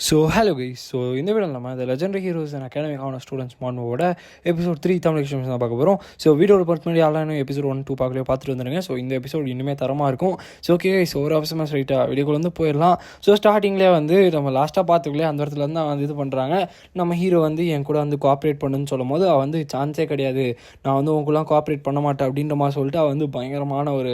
So hello கை so இந்த video நம்ம இந்த லெஜண்டரி ஹீரோஸ் அண்ட் அகாடமிக் ஆன ஸ்டூடெண்ட்ஸ் மாணவோட எபிசோட் த்ரீ தமிழ் எக்ஸ்பிரஸ் தான் பார்க்க போகிறோம் ஸோ வீடியோட பொறுத்த மாதிரி ஆளான எபிசோட் ஒன் டூ பார்க்கலையோ பார்த்துட்டு வந்துருங்க. ஸோ இந்த எபிசோட் இனிமேல் தரமாக இருக்கும். ஸோ ஓகே ஸோ ஒரு அவசரமாக ஸ்ட்ரைட்டாக வீடியோக்குள்ள வந்து போயிடலாம். ஸோ ஸ்டார்டிங்லேயே வந்து நம்ம லாஸ்ட்டாக பார்த்துக்கலையே அந்த இடத்துல தான் வந்து இது பண்ணுறாங்க நம்ம ஹீரோ வந்து என் கூட வந்து கோஆப்ரேட் பண்ணுன்னு சொல்லும் போது அவள் வந்து சான்ஸே கிடையாது. நான் வந்து உங்களுக்குலாம் கோஆப்ரேட் பண்ண மாட்டேன் அப்படின்ற மாதிரி சொல்லிட்டு அவள் வந்து பயங்கரமான ஒரு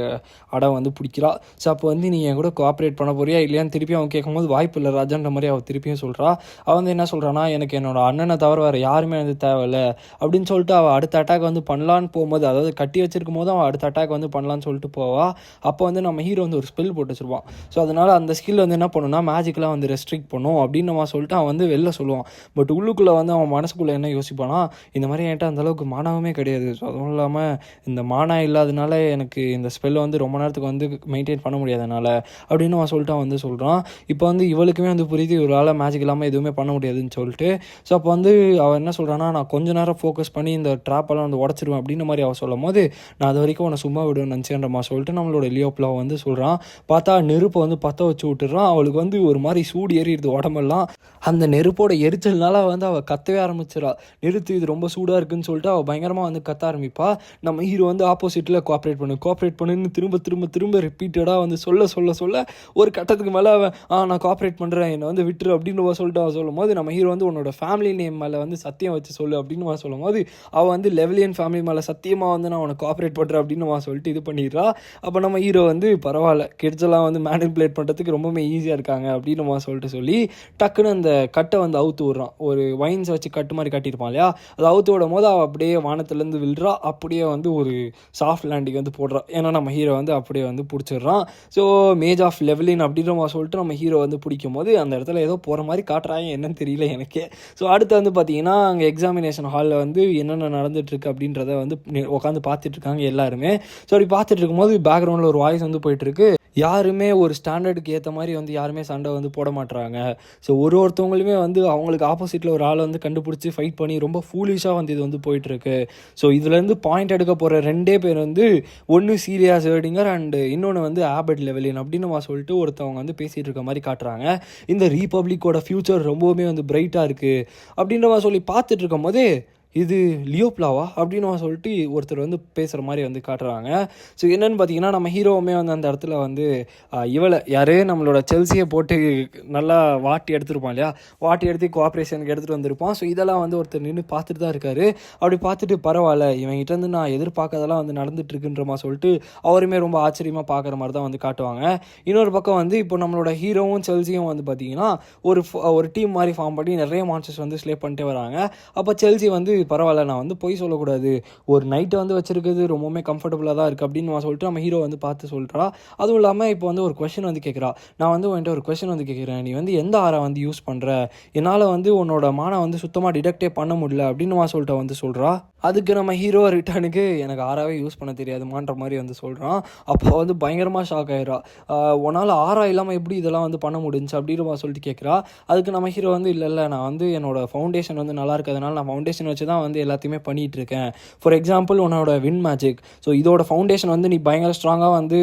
அடம் வந்து பிடிக்கிறா. ஸோ அப்போ வந்து நீ என் கூட கோஆப்ரேட் பண்ண போறியா இல்லையான்னு திருப்பி அவன் கேட்கும்போது வாய்ப்பு இல்லை ராஜான்ற மாதிரி அவள் திருப்பியும் சொல்கிறா அவள் வந்து என்ன சொல்கிறான்னா எனக்கு என்னோடய அண்ணனை தவிர வேறு யாருமே வந்து தேவையில்ல. அப்படின்னு சொல்லிட்டு அவள் அடுத்த அட்டாக் வந்து பண்ணலான்னு போகும்போது அதாவது கட்டி வச்சிருக்கும் போது அவன் அடுத்த அட்டாக் வந்து பண்ணலான்னு சொல்லிட்டு போவா. அப்போ வந்து நம்ம ஹீரோ வந்து ஒரு ஸ்பெல் போட்டு வச்சிருப்பான். ஸோ அதனால் அந்த ஸ்கில் வந்து என்ன பண்ணுன்னா மேஜிக்கெலாம் வந்து ரெஸ்ட்ரிக்ட் பண்ணும் அப்படின்னு நம்ம சொல்லிட்டு அவன் வந்து வெளில சொல்லுவான். பட் உள்ளுக்குள்ளே வந்து அவன் மனசுக்குள்ளே என்ன யோசிப்பானா இந்த மாதிரி என்கிட்ட அந்தளவுக்கு மானவமே கிடையாது. ஸோ அதுவும் இல்லாமல் இந்த மானா இல்லாதனால எனக்கு இந்த ஸ்பெல்லை வந்து ரொம்ப நேரத்துக்கு வந்து மெயின்டைன் பண்ண முடியாதனால அப்படின்னு அவன் சொல்லிட்டு அவன் வந்து சொல்கிறான் இப்போ வந்து இவளுக்குமே வந்து புரியுது ஒரு ஆளை மேஜிக் இல்லாமல் எதுவுமே பண்ண முடியாதுன்னு சொல்லிட்டு. ஸோ அப்போ வந்து அவள் என்ன சொல்கிறான்னா நான் கொஞ்ச நேரம் ஃபோக்கஸ் பண்ணி இந்த ட்ராப்பெல்லாம் வந்து உடச்சிருவேன் அப்படின்ற மாதிரி அவள் சொல்லும் போது நான் அது வரைக்கும் உன்னை சும்மா விடுவேன் நினச்சேன்றமா சொல்லிட்டு நம்மளோட லியோப்லாவை வந்து சொல்கிறான் பார்த்தா நெருப்பை வந்து பற்ற வச்சு விட்டுறான் அவளுக்கு வந்து ஒரு மாதிரி சூடு ஏறிடுது உடம்பெல்லாம். அந்த நெருப்போட எரிச்சல்னால வந்து அவள் கத்தவே ஆரம்பிச்சிடா நிறுத்து இது ரொம்ப சூடாக இருக்குன்னு சொல்லிட்டு அவள் பயங்கரமாக வந்து கத்த ஆரம்பிப்பா. நம்ம ஹீரோ வந்து ஆப்போசிட்டில் கோஆப்ரேட் பண்ணு. கோஆப்ரேட் பண்ணுன்னு திரும்ப திரும்ப திரும்ப ரிப்பீட்டடாக வந்து சொல்ல சொல்ல சொல்ல ஒரு கட்டத்துக்கு மேலே அவன் ஆ நான் கோஆப்ரேட் பண்ணுறேன் என்னை வந்து சொல்லு அப்படின்னு அவ சொல்லிட்டு சொல்லும் போது நம்ம ஹீரோ வந்து உன்னோட ஃபேமிலி நேம் மேலே வந்து சத்தியம் வச்சு சொல்லு அப்படின்னு அவன் சொல்லும் போது அவள் வந்து லெவலியன் ஃபேமிலி மேலே சத்தியமாக வந்து நான் உனக்கு காப்பரேட் பண்ணுறேன் அப்படின்னு அவன் சொல்லிட்டு இது பண்ணிடுறா. அப்போ நம்ம ஹீரோ வந்து பரவாயில்ல கிட்ஸெல்லாம் வந்து மேனிப்புலேட் பண்ணுறதுக்கு ரொம்பவே ஈஸியாக இருக்காங்க அப்படின்னு அவன் சொல்லிட்டு சொல்லி டக்குன்னு அந்த கட்டை வந்து அவுத்து விட்றான். ஒரு வைன்ஸ் வச்சு கட்டு மாதிரி கட்டியிருப்பான் இல்லையா? அதை அவுத்து விடும் போது அவள் அப்படியே வானத்துலேருந்து விழுறா. அப்படியே வந்து ஒரு சாஃப்ட் லேண்டிங் வந்து போடுறான் ஏன்னா நம்ம ஹீரோ வந்து அப்படியே வந்து பிடிச்சிடுறான். ஸோ மேஜ் ஆஃப் லெவலின் அப்படின்ற மாதிரி சொல்லிட்டு நம்ம ஹீரோ வந்து பிடிக்கும் போது அந்த இடத்துல ஏதோ போகிற மாதிரி காட்டுறாங்க என்னன்னு தெரியல எனக்கே. ஸோ அடுத்து வந்து பார்த்தீங்கன்னா அங்கே எக்ஸாமினேஷன் ஹாலில் வந்து என்னென்ன நடந்துட்டுருக்கு அப்படின்றத வந்து உட்காந்து பார்த்துட்ருக்காங்க எல்லாருமே. ஸோ அப்படி பார்த்துட்டு இருக்கும்போது பேக்ரவுண்டில் ஒரு வாய்ஸ் வந்து போயிட்டுருக்கு யாருமே ஒரு ஸ்டாண்டர்டுக்கு ஏற்ற மாதிரி வந்து யாருமே சண்டை வந்து போட மாட்டுறாங்க ஸோ ஒரு ஒருத்தவங்களுமே வந்து அவங்களுக்கு ஆப்போசிட்டில் ஒரு ஆளை வந்து கண்டுபிடிச்சி ஃபைட் பண்ணி ரொம்ப ஃபூலிஷாக வந்து இது வந்து போயிட்டுருக்கு. ஸோ இதுலேருந்து பாயிண்ட் எடுக்க போகிற ரெண்டே பேர் வந்து ஒன்று சீரியாஸ் வேர்டிங்கர் அண்டு இன்னொன்று வந்து ஆபட் லெவலின் அப்படின்னு வா சொல்லிட்டு ஒருத்தவங்க வந்து பேசிகிட்டு இருக்க மாதிரி காட்டுறாங்க. இந்த ரீபப்ளிக்கோட ஃப்யூச்சர் ரொம்பவுமே வந்து பிரைட்டாக இருக்குது அப்படின்ற மாதிரி சொல்லி பார்த்துட்டு இருக்கும் போதே இது லியோப்லாவா அப்படின்னு அவன் சொல்லிட்டு ஒருத்தர் வந்து பேசுகிற மாதிரி வந்து காட்டுறாங்க. ஸோ என்னென்னு பார்த்தீங்கன்னா நம்ம ஹீரோவுமே வந்து அந்த இடத்துல வந்து இவளை யாரே? நம்மளோட செல்சியை போட்டு நல்லா வாட்டி எடுத்துருப்பான் இல்லையா? வாட்டி எடுத்து கோஆப்ரேஷனுக்கு எடுத்துகிட்டு வந்திருப்பான். ஸோ இதெல்லாம் வந்து ஒருத்தர் நின்று பார்த்துட்டு தான் இருக்காரு. அப்படி பார்த்துட்டு பரவாயில்ல இவங்கிட்ட இருந்து நான் எதிர்பார்க்கறதெல்லாம் வந்து நடந்துட்டு மாதிரி சொல்லிட்டு அவருமே ரொம்ப ஆச்சரியமாக பார்க்குற மாதிரி தான் வந்து காட்டுவாங்க. இன்னொரு பக்கம் வந்து இப்போ நம்மளோட ஹீரோவும் செல்சியும் வந்து பார்த்தீங்கன்னா ஒரு ஒரு டீம் மாதிரி ஃபார்ம் பண்ணி நிறைய மான்சர்ஸ் வந்து ஸ்லே பண்ணிட்டே வராங்க. அப்போ செல்சி வந்து பரவாயில்ல நான் வந்து பொய் சொல்லக்கூடாது. ஒரு நைட்டை வந்து வச்சிருக்கிறது ரொம்பவுமே கம்ஃபர்டபுளாக தான் இருக்குது அப்படின்னு நான் சொல்லிட்டு நம்ம ஹீரோ வந்து பார்த்து சொல்கிறா அதுவும் இல்லாமல் இப்போ வந்து ஒரு கொஷின் வந்து கேட்குறா நான் வந்து உன்கிட்ட ஒரு கொஷின் வந்து கேட்குறேன் நீ வந்து எந்த ஆரை வந்து யூஸ் பண்ணுற என்னால் வந்து உன்னோட மானை வந்து சுத்தமாக டிடெக்டே பண்ண முடியல அப்படின்னு நான் சொல்லிட்டு வந்து சொல்கிறா அதுக்கு நம்ம ஹீரோ ரிட்டர்னுக்கு எனக்கு ஆறாவே யூஸ் பண்ண தெரியாதுமான்ற மாதிரி வந்து சொல்கிறான் அப்போ வந்து பயங்கரமாக ஷாக் ஆயிடுறா. உன்னால் ஆறா இல்லாமல் எப்படி இதெல்லாம் வந்து பண்ண முடிஞ்சு அப்படின்னு சொல்லிட்டு கேட்குறா அதுக்கு நம்ம ஹீரோ வந்து இல்லை இல்லை நான் வந்து என்னோட ஃபவுண்டேஷன் வந்து நல்லா இருக்கிறதுனால நான் ஃபவுண்டேஷன் வச்சு தான் வந்து எல்லாத்தையுமே பண்ணிகிட்டு இருக்கேன் ஃபார் எக்ஸாம்பிள் உன்னோட வின் மேஜிக் ஸோ இதோட ஃபவுண்டேஷன் வந்து நீ பயங்கர ஸ்ட்ராங்காக வந்து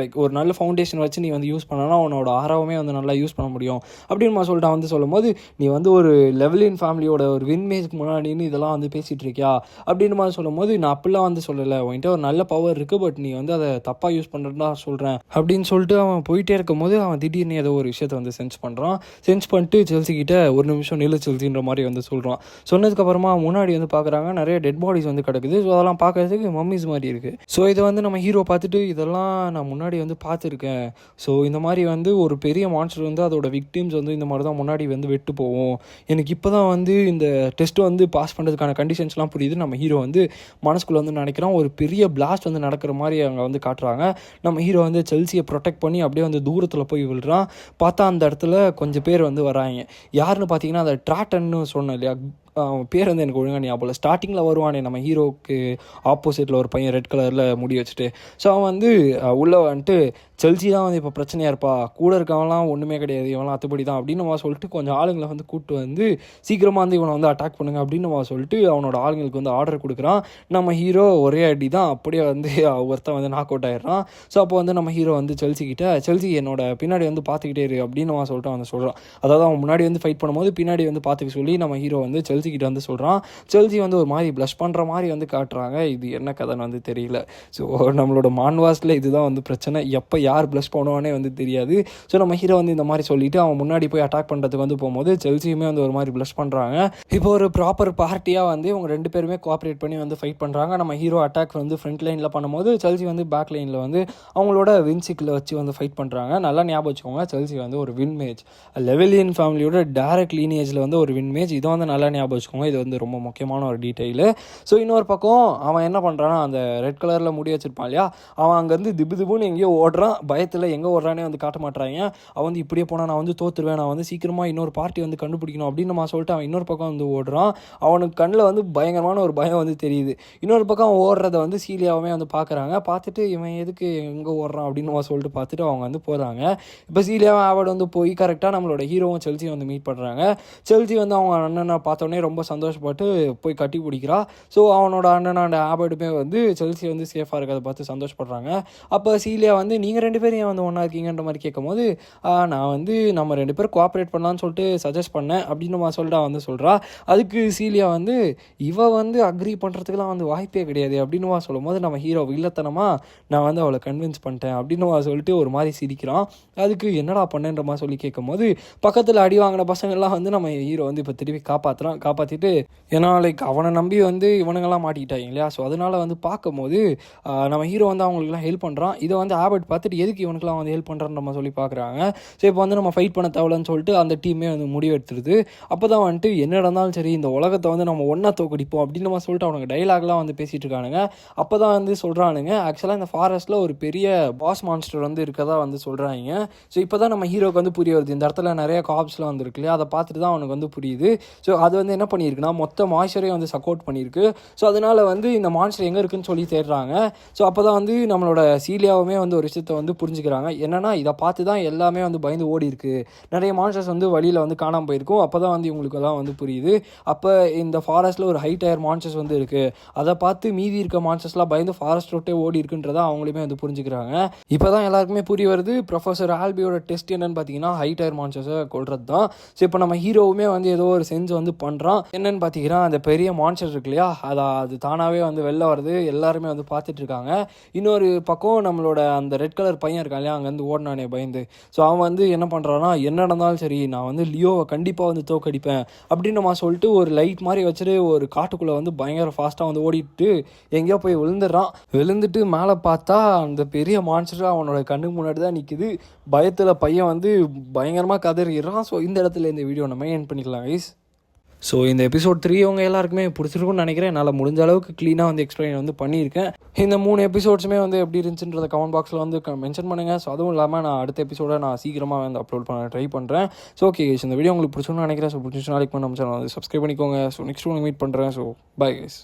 லைக் ஒரு நல்ல ஃபவுண்டேஷன் வச்சு நீ வந்து யூஸ் பண்ணனா உன்னோட ஆர்வமே வந்து நல்லா யூஸ் பண்ண முடியும். அப்படின்னு சொல்லிட்டு வந்து சொல்லும்போது நீ வந்து ஒரு லெவலின் ஃபேமிலியோட ஒரு வின் மேஜிக் முன்னாடின்னு இதெல்லாம் வந்து பேசிகிட்டு இருக்கியா அப்படின்னு மாதிரி சொல்லும்போது நான் அப்படிலாம் வந்து சொல்லலை. உன்கிட்ட ஒரு நல்ல பவர் இருக்குது பட் நீ வந்து அதை தப்பாக யூஸ் பண்ணுறதா சொல்கிறேன் அப்படின்னு சொல்லிட்டு அவன் போயிட்டே இருக்கும்போது அவன் திடீர்னு ஏதோ ஒரு விஷயத்தை வந்து சென்ஸ் பண்ணுறான் சென்ஸ் பண்ணிட்டு செல்சிக்கிட்ட ஒரு நிமிஷம் நில செல்சின்ற மாதிரி வந்து சொல்கிறான் சொன்னதுக்கப்புறமா முன்னாடி முன்னாடி வந்து பார்க்குறாங்க நிறைய டெட் பாடிஸ் வந்து கிடக்குது. ஸோ அதெல்லாம் பார்க்கறதுக்கு மம்மிஸ் மாதிரி இருக்குது ஸோ இதை வந்து நம்ம ஹீரோ பார்த்துட்டு இதெல்லாம் நான் முன்னாடி வந்து பார்த்துருக்கேன். ஸோ இந்த மாதிரி வந்து ஒரு பெரிய மான்ஸ்டர் வந்து அதோட விக்டிம்ஸ் வந்து இந்த மாதிரி தான் முன்னாடி வந்து வெட்டு போவோம் எனக்கு இப்போ தான் வந்து இந்த டெஸ்ட் வந்து பாஸ் பண்ணுறதுக்கான கண்டிஷன்ஸ்லாம் புரியுது நம்ம ஹீரோ வந்து மனசுக்குள்ளே வந்து நினைக்கிறோம் ஒரு பெரிய பிளாஸ்ட் வந்து நடக்கிற மாதிரி அங்கே வந்து காட்டுறாங்க. நம்ம ஹீரோ வந்து செல்சியை ப்ரொடெக்ட் பண்ணி அப்படியே வந்து தூரத்தில் போய் விழுறான். பார்த்தா அந்த இடத்துல கொஞ்சம் பேர் வந்து வராங்க. யாருன்னு பார்த்தீங்கன்னா அந்த ட்ராட்டன்னு சொன்னேன் இல்லையா? அவன் பேர் வந்து எனக்கு ஒழுங்காக ஞாபகம் இல்லை. ஸ்டார்டிங்கில் வருவானே நம்ம ஹீரோவுக்கு ஆப்போசிட்டில் ஒரு பையன் ரெட் கலரில் முடி வச்சுட்டு. ஸோ அவன் வந்து உள்ளே வந்துட்டு செல்சி தான் வந்து இப்போ பிரச்சனையாக இருப்பா. கூட இருக்கவன்லாம் ஒன்றுமே கிடையாது. இவன்லாம் அத்துப்படி தான் அப்படின்னு நம்ம சொல்லிட்டு கொஞ்சம் ஆளுங்களை வந்து கூப்பிட்டு வந்து சீக்கிரமாக வந்து இவனை வந்து அட்டாக் பண்ணுங்க அப்படின்னு நம்ம சொல்லிட்டு அவனோட ஆளுங்களுக்கு வந்து ஆர்டர் கொடுக்குறான். நம்ம ஹீரோ ஒரே அடி தான். அப்படியே வந்து ஒருத்தன் வந்து நாக் அவுட் ஆயிடுறான். ஸோ அப்போ வந்து நம்ம ஹீரோ வந்து செல்சிக்கிட்ட செல்சி என்னோட பின்னாடி வந்து பார்த்துக்கிட்டே இரு அப்படின்னு அவன் சொல்லிட்டு வந்து சொல்கிறான் அதாவது அவன் முன்னாடி வந்து ஃபைட் பண்ணும்போது பின்னாடி வந்து பார்த்துக்க சொல்லி நம்ம ஹீரோ வந்து செல்சிக்கிட்ட வந்து சொல்கிறான் செல்சி வந்து ஒரு மாதிரி ப்ளஷ் பண்ணுற மாதிரி வந்து காட்டுறாங்க. இது என்ன கதைன்னு வந்து தெரியல. ஸோ நம்மளோட மான்வாஸில் இதுதான் வந்து பிரச்சனை. எப்போ யார் ப்ளஸ் பண்ணுவானே வந்து தெரியாது. ஸோ நம்ம ஹீரோ வந்து இந்த மாதிரி சொல்லிட்டு அவன் முன்னாடி போய் அட்டாக் பண்ணுறதுக்கு வந்து போகும்போது செல்சியுமே வந்து ஒரு மாதிரி ப்ளஷ் பண்ணுறாங்க இப்போ ஒரு ப்ராப்பர் பார்ட்டியாக வந்து இவங்க ரெண்டு பேருமே கோஆப்ரேட் பண்ணி வந்து ஃபைட் பண்ணுறாங்க நம்ம ஹீரோ அட்டாக் வந்து ஃப்ரண்ட் லைனில் பண்ணும்போது செல்சி வந்து பேக் லைனில் வந்து அவங்களோட வின்சிக்கில் வச்சு வந்து ஃபைட் பண்ணுறாங்க நல்லா ஞாபகம் வச்சுக்கோங்க செல்சி வந்து ஒரு வின் மேட்ச் லெவலியன் ஃபேமிலியோட டேரக்ட் லீனேஜில் வந்து ஒரு வின் மேட்ச் இதை வந்து நல்லா ஞாபகம் வச்சுக்கோங்க இது வந்து ரொம்ப முக்கியமான ஒரு டீட்டெயிலு ஸோ இன்னொரு பக்கம் அவன் என்ன பண்ணுறான்னா அந்த ரெட் கலரில் முடி வச்சிருப்பான் இல்லையா? அவன் அங்கேருந்து திபு திபுன்னு எங்கேயோ ஓடுறான். பயத்தில் எங்கே ஓடுறானே வந்து காட்ட மாட்டாங்க அவன் வந்து இப்படியே போனால் நான் வந்து தோத்துருவேன். நான் வந்து சீக்கிரமாக இன்னொரு பார்ட்டி வந்து கண்டுபிடிக்கணும் அப்படின்னு நான் சொல்லிட்டு அவன் இன்னொரு பக்கம் வந்து ஓடுறான். அவனுக்கு கண்ணில் வந்து பயங்கரமான ஒரு பயம் வந்து தெரியுது. இன்னொரு பக்கம் அவன் ஓடுறத வந்து சீலியாவே வந்து பார்க்குறாங்க பார்த்துட்டு இவன் எதுக்கு எங்கே ஓடுறான் அப்படின்னு அவன் சொல்லிட்டு பார்த்துட்டு அவங்க வந்து போகிறாங்க இப்போ சீலியாவும் ஆவர்டு வந்து போய் கரெக்டாக நம்மளோட ஹீரோவும் செல்சி வந்து மீட் பண்ணுறாங்க செல்சி வந்து அவங்க அண்ணனை பார்த்தோன்னே ரொம்ப சந்தோஷப்பட்டு போய் கட்டி பிடிக்கிறா. ஸோ அவனோட அண்ணனோட ஆபர்டுமே வந்து செல்சி வந்து சேஃபாக இருக்கிறத பார்த்து சந்தோஷப்படுறாங்க. அப்போ சீலியா வந்து நீங்கள் ரெண்டு பேரும் ஏன் வந்து ஒன்றா இருக்கீங்கன்ற மாதிரி கேட்கும்போது நான் வந்து நம்ம ரெண்டு பேரும் கோஆப்ரேட் பண்ணலான்னு சொல்லிட்டு சஜஸ்ட் பண்ணேன் அப்படின்னு நம்ம சொல்லிட்டு வந்து சொல்கிறா அதுக்கு சீலியா வந்து இவ வந்து அக்ரி பண்ணுறதுக்குலாம் வந்து வாய்ப்பே கிடையாது அப்படின்னு சொல்லும் சொல்லும்போது நம்ம ஹீரோ இல்லத்தனமாக நான் வந்து அவளை கன்வின்ஸ் பண்ணிட்டேன் அப்படின்னு சொல்லிட்டு ஒரு மாதிரி சிரிக்கிறான். அதுக்கு என்னடா பண்ணேன்ற மாதிரி சொல்லி கேட்கும்போது பக்கத்தில் அடி வாங்கின பசங்கள்லாம் வந்து நம்ம ஹீரோ வந்து இப்போ திருப்பி காப்பாற்றுறான் காப்பாற்றிட்டு ஏன்னா லைக் அவனை நம்பி வந்து இவனுங்கெல்லாம் மாட்டிக்கிட்டாங்க இல்லையா? ஸோ அதனால் வந்து பார்க்கும்போது நம்ம ஹீரோ வந்து அவங்களுக்குலாம் ஹெல்ப் பண்ணுறான் இதை வந்து ஆபர்ட் பார்த்துட்டு எதுக்கு இவனுக்குலாம் வந்து ஹெல்ப் பண்ணுறன்னு நம்ம சொல்லி பார்க்குறாங்க. ஸோ இப்போ வந்து நம்ம ஃபைட் பண்ண தேவையில்லன்னு சொல்லிட்டு அந்த டீமே வந்து முடிவெடுத்துருது. அப்போ தான் வந்துட்டு என்ன நடந்தாலும் சரி இந்த உலகத்தை வந்து நம்ம ஒன்றா தோக்கடிப்போம் அப்படின்னு நம்ம சொல்லிட்டு அவனுக்கு டைலாக்லாம் வந்து பேசிகிட்டு இருக்கானுங்க. அப்போ தான் வந்து சொல்கிறானுங்க ஆக்சுவலாக இந்த ஃபாரஸ்ட்டில் ஒரு பெரிய பாஸ் மான்ஸ்டர் வந்து இருக்கதா வந்து சொல்கிறாங்க ஸோ இப்போ தான் நம்ம ஹீரோக்கு வந்து புரிய வருது. இந்த இடத்துல நிறைய காப்ஸ்லாம் வந்துருக்கு இல்லையா? அதை பார்த்துட்டு தான் அவனுக்கு வந்து புரியுது. ஸோ அது வந்து என்ன பண்ணியிருக்குன்னா மொத்த மாய்ச்சரையும் வந்து சப்போர்ட் பண்ணியிருக்கு. ஸோ அதனால வந்து இந்த மான்ஸ்டர் எங்கே இருக்குன்னு சொல்லி தேடுறாங்க. ஸோ அப்போ தான் வந்து நம்மளோட சீலியாவுமே வந்து ஒரு விஷயத்தை வந்து வந்து புரிஞ்சுக்கிறாங்க. என்னென்னா இதை பார்த்து தான் எல்லாமே வந்து பயந்து ஓடி இருக்கு. நிறைய மான்ஸ்டர்ஸ் வந்து வழியில் வந்து காணாமல் போயிருக்கும். அப்போ தான் வந்து இவங்களுக்கு எல்லாம் வந்து புரியுது. அப்போ இந்த ஃபாரஸ்ட்டில் ஒரு ஹை டயர் மான்ஸ்டர்ஸ் வந்து இருக்குது அதை பார்த்து மீதி இருக்க மான்ஸ்டர்ஸ்லாம் பயந்து ஃபாரஸ்ட் விட்டே ஓடி இருக்குன்றதை அவங்களுமே வந்து புரிஞ்சுக்கிறாங்க. இப்போ தான் எல்லாருக்குமே புரிய வருது ப்ரொஃபஸர் ஆல்பியோட டெஸ்ட் என்னன்னு பார்த்தீங்கன்னா ஹை டயர் மான்ஸ்டர்ஸை கொள்றது தான் ஸோ இப்போ நம்ம ஹீரோவுமே வந்து ஏதோ ஒரு சென்ஸ் வந்து பண்ணுறான் என்னன்னு பார்த்தீங்கன்னா அந்த பெரிய மான்ஸ்டர் இருக்கு இல்லையா? அதை அது தானாகவே வந்து வெளில வருது. எல்லாருமே வந்து பார்த்துட்டு இருக்காங்க. இன்னொரு பக்கம் நம்மளோட அந்த ரெட் கலர் பையன் இருக்கான் இல்லையா அங்கேருந்து ஓடினானே பயந்து. ஸோ அவன் வந்து என்ன பண்ணுறான்னா என்ன நடந்தாலும் சரி நான் வந்து லியோவை கண்டிப்பாக வந்து தோக்கடிப்பேன் அப்படின்னு நம்ம சொல்லிட்டு ஒரு லைட் மாதிரி வச்சுட்டு ஒரு காட்டுக்குள்ளே வந்து பயங்கர ஃபாஸ்ட்டாக வந்து ஓடிட்டு எங்கேயோ போய் விழுந்துடுறான். விழுந்துட்டு மேலே பார்த்தா அந்த பெரிய மான்ஸ்டர் அவனோட கண்ணுக்கு முன்னாடி தான் நிற்குது பயத்தில் பையன் வந்து பயங்கரமாக கதறிடுறான். ஸோ இந்த இடத்துல இந்த வீடியோ நம்ம என் பண்ணிக்கலாம் கைஸ் ஸோ இந்த எபிசோட் த்ரீ அவங்க எல்லாருக்குமே பிடிச்சிருக்கும்னு நினைக்கிறேன். என்னால் முடிஞ்ச அளவுக்கு க்ளீனாக வந்து எக்ஸ்பிளைன் வந்து பண்ணியிருக்கேன். இந்த மூணு எபிசோட்ஸுமே வந்து எப்படி இருந்துச்சுன்றத கமெண்ட் பாக்ஸில் வந்து மென்ஷன் பண்ணுங்கள் ஸோ அதுவும் இல்லாமல் நான் அடுத்த எபிசோட நான் சீக்கிரமாக வந்து அப்லோட் பண்ண ட்ரை பண்ணுறேன் ஸோ ஓகே இந்த வீடியோ உங்களுக்கு பிடிச்சிருன்னு நினைக்கிறேன். ஸோ பிடிச்சிருச்சு நாளைக்கு நம்ம சேனல் வந்து சப்ஸ்கிரைப் பண்ணிக்கோங்க. ஸோ நெக்ஸ்ட் உங்களுக்கு மீட் பண்ணுறேன் ஸோ பை கைஸ்